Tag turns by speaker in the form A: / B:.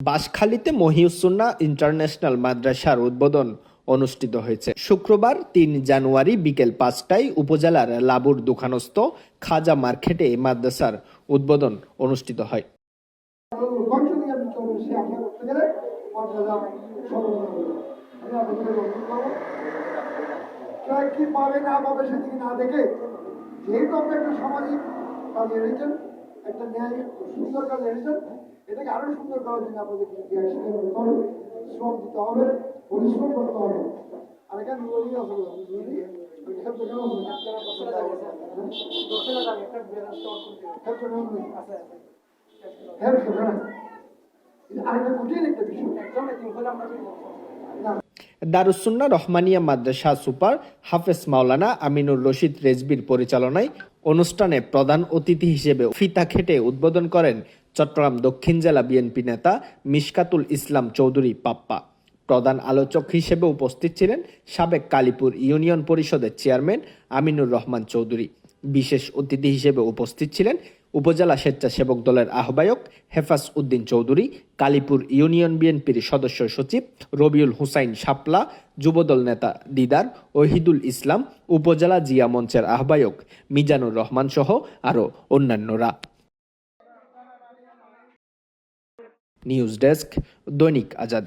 A: বাঁশখালীতে Muhiussunnah international মাদ্রাসার উদ্বোধন অনুষ্ঠিত হয়েছে। শুক্রবার তিন জানুয়ারি বিকেল পাঁচটায় উপজেলার লাবুর দোকানস্থ খাজা মার্কেটে মাদ্রাসার উদ্বোধন অনুষ্ঠিত হয়।
B: কি পাবে না, পাবে সেদিকে না দেখে যেহেতু আপনি একটা সামাজিক কাজ এনেছেন, একটা ন্যায় সুন্দর কাজ এনেছেন এটাকে আরও সুন্দর করার জন্য করতে হবে, শ্রম দিতে হবে, পরিশ্রম করতে হবে। আর এখানে
A: দারুসুন্না রহমানিয়া মাদ্রাসা সুপার হাফেজ মাওলানা আমিনুর রশিদ রেজবির পরিচালনায় অনুষ্ঠানে প্রধান অতিথি হিসেবে ফিতা খেটে উদ্বোধন করেন চট্টগ্রাম দক্ষিণ জেলা বিএনপি নেতা মিশকাতুল ইসলাম চৌধুরী পাপ্পা। প্রধান আলোচক হিসেবে উপস্থিত ছিলেন সাবেক কালীপুর ইউনিয়ন পরিষদের চেয়ারম্যান আমিনুর রহমান চৌধুরী। বিশেষ অতিথি হিসেবে উপস্থিত ছিলেন উপজেলা স্বেচ্ছাসেবক দলের আহ্বায়ক হেফাজ উদ্দিন চৌধুরী, কালীপুর ইউনিয়ন বিএনপির সদস্য সচিব রবিউল হুসাইন শাপলা, যুবদল নেতা দিদার ওহিদুল ইসলাম, উপজেলা জিয়া মঞ্চের আহ্বায়ক মিজানুর রহমান সহ আরও অন্যান্যরা। নিউজ ডেস্ক দৈনিক আজাদি।